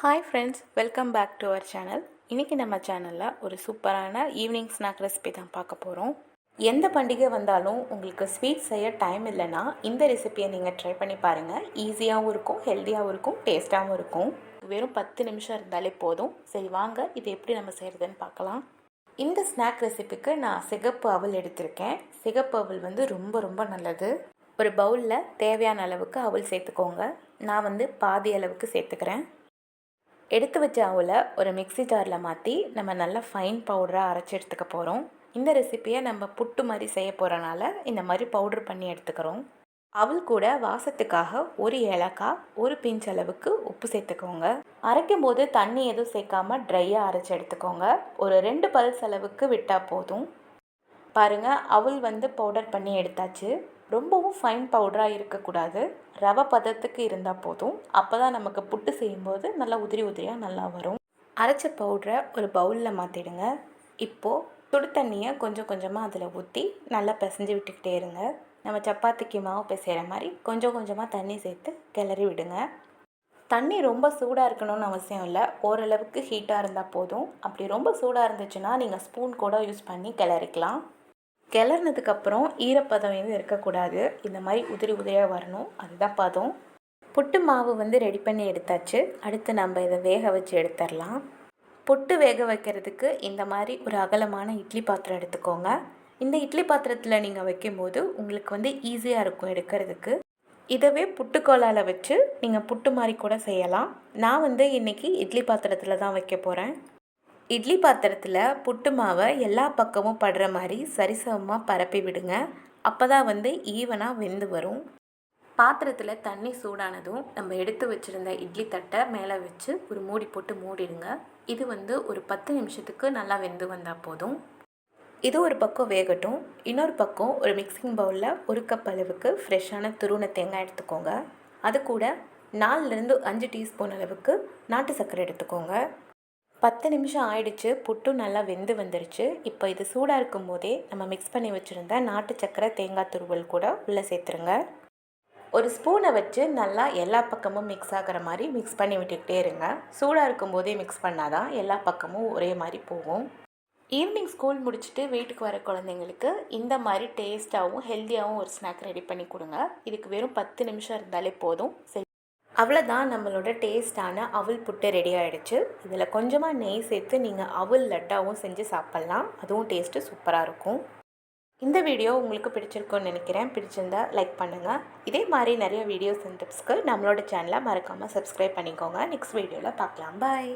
Hi friends welcome back to our channel இன்றைக்கி நம்ம சேனலில் ஒரு சூப்பரான ஈவினிங் ஸ்நாக் ரெசிபி தான் பார்க்க போகிறோம் எந்த பண்டிகை வந்தாலும் உங்களுக்கு ஸ்வீட் செய்ய டைம் இல்லைன்னா இந்த ரெசிபியை நீங்கள் ட்ரை பண்ணி பாருங்கள் ஈஸியாகவும் இருக்கும் ஹெல்த்தியாகவும் இருக்கும் டேஸ்ட்டாகவும் இருக்கும். வெறும் பத்து நிமிஷம் இருந்தாலே போதும். சரி வாங்க இது எப்படி நம்ம செய்கிறதுன்னு பார்க்கலாம். இந்த ஸ்நாக் ரெசிபிக்கு நான் சிகப்பு அவல் எடுத்திருக்கேன். சிகப்பு அவல் வந்து ரொம்ப ரொம்ப நல்லது. ஒரு பவுலில் தேவையான அளவுக்கு அவல் சேர்த்துக்கோங்க. நான் வந்து பாதி அளவுக்கு சேர்த்துக்கிறேன். எடுத்து வச்ச அவலை ஒரு மிக்ஸி ஜாரில் மாற்றி நம்ம நல்லா ஃபைன் பவுடராக அரைச்சி எடுத்துக்க போகிறோம் இந்த ரெசிப்பியை நம்ம புட்டு மாதிரி செய்ய போகிறனால இந்த மாதிரி பவுடர் பண்ணி எடுத்துக்கிறோம். அவள் கூட வாசத்துக்காக ஒரு ஏலக்காய் ஒரு பிஞ்ச் அளவுக்கு உப்பு சேர்த்துக்கோங்க. அரைக்கும் போது தண்ணி எதுவும் சேர்க்காம ட்ரையாக அரைச்சி எடுத்துக்கோங்க. ஒரு ரெண்டு பல்ஸ் அளவுக்கு விட்டால் போதும். பாருங்கள் அவல் வந்து பவுடர் பண்ணி எடுத்தாச்சு. ரொம்பவும் ஃபைன் பவுடராக இருக்கக்கூடாது. ரவை பதத்துக்கு இருந்தால் போதும். அப்போ தான் நமக்கு புட்டு செய்யும்போது நல்லா உதிரி உதிரியாக நல்லா வரும். அரைச்ச பவுடரை ஒரு பவுலில் மாற்றிடுங்க இப்போது சுடு தண்ணியை கொஞ்சம் கொஞ்சமாக அதில் ஊற்றி நல்லா பிசைஞ்சு விட்டுக்கிட்டே இருங்க. நம்ம சப்பாத்திக்கு மாவு பிசைகிற மாதிரி கொஞ்சம் கொஞ்சமாக தண்ணி சேர்த்து கிளறி விடுங்க. தண்ணி ரொம்ப சூடாக இருக்கணும்னு அவசியம் இல்லை. ஓரளவுக்கு ஹீட்டாக இருந்தால் போதும். அப்படி ரொம்ப சூடாக இருந்துச்சுன்னா நீங்கள் ஸ்பூன் கூட யூஸ் பண்ணி கிளறிக்கலாம். கிளறினதுக்கப்புறம் ஈரப்பதம் எதுவும் இருக்கக்கூடாது. இந்த மாதிரி உதிரி உதிரியாக வரணும். அதுதான் பதம். புட்டு மாவு வந்து ரெடி பண்ணி எடுத்தாச்சு. அடுத்து நம்ம இதை வேக வச்சு எடுத்துடலாம். புட்டு வேக வைக்கிறதுக்கு இந்த மாதிரி ஒரு அகலமான இட்லி பாத்திரம் எடுத்துக்கோங்க. இந்த இட்லி பாத்திரத்தில் நீங்கள் வைக்கும்போது உங்களுக்கு வந்து ஈஸியாக இருக்கும் எடுக்கிறதுக்கு. இதவே புட்டுக்கோலால் வச்சு நீங்கள் புட்டு மாதிரி கூட செய்யலாம். நான் வந்து இன்றைக்கி இட்லி பாத்திரத்தில் தான் வைக்க போகிறேன் இட்லி பாத்திரத்தில் புட்டு மாவை எல்லா பக்கமும் படுற மாதிரி சரிசமமாக பரப்பி விடுங்க. அப்போ தான் வந்து ஈவனாக வெந்து வரும். பாத்திரத்தில் தண்ணி சூடானதும் நம்ம எடுத்து வச்சுருந்த இட்லி தட்டை மேலே வச்சு ஒரு மூடி போட்டு மூடிடுங்க. இது வந்து ஒரு பத்து நிமிஷத்துக்கு நல்லா வெந்து வந்தால் போதும். இது ஒரு பக்கம் வேகட்டும். இன்னொரு பக்கம் ஒரு மிக்சிங் பவுலில் ஒரு கப் அளவுக்கு ஃப்ரெஷ்ஷான துருவன தேங்காய் எடுத்துக்கோங்க. அது கூட நாலுலேருந்து அஞ்சு டீஸ்பூன் அளவுக்கு நாட்டு சர்க்கரை எடுத்துக்கோங்க. பத்து நிமிஷம் ஆயிடுச்சு புட்டும் நல்லா வெந்து வந்துருச்சு. இப்போ இது சூடாக இருக்கும் போதே நம்ம மிக்ஸ் பண்ணி வச்சுருந்த நாட்டு சக்கரை தேங்காய் துருவல் கூட உள்ளே சேர்த்துருங்க. ஒரு ஸ்பூனை வச்சு நல்லா எல்லா பக்கமும் மிக்ஸ் ஆகிற மாதிரி மிக்ஸ் பண்ணி விட்டுக்கிட்டே இருங்க. சூடாக இருக்கும் போதே மிக்ஸ் பண்ணால் தான் எல்லா பக்கமும் ஒரே மாதிரி போகும். ஈவினிங் ஸ்கூல் முடிச்சுட்டு வீட்டுக்கு வர குழந்தைங்களுக்கு இந்த மாதிரி டேஸ்ட்டாகவும் ஹெல்த்தியாகவும் ஒரு ஸ்நாக் ரெடி பண்ணி கொடுங்க. இதுக்கு வெறும் பத்து நிமிஷம் இருந்தாலே போதும். சரி அவ்வளோதான் நம்மளோட டேஸ்டான அவல் புட்டு ரெடி ஆகிடுச்சு இதில் கொஞ்சமாக நெய் சேர்த்து நீங்கள் அவல் லட்டாவும் செஞ்சு சாப்பிட்லாம். அதுவும் டேஸ்ட்டு சூப்பராக இருக்கும். இந்த வீடியோ உங்களுக்கு பிடிச்சிருக்கும்னு நினைக்கிறேன். பிடிச்சிருந்தா லைக் பண்ணுங்கள் இதே மாதிரி நிறைய வீடியோஸ் அண்ட் டிப்ஸ்க்கு நம்மளோட சேனலை மறக்காமல் சப்ஸ்கிரைப் பண்ணிக்கோங்க. நெக்ஸ்ட் வீடியோவில் பார்க்கலாம். பாய்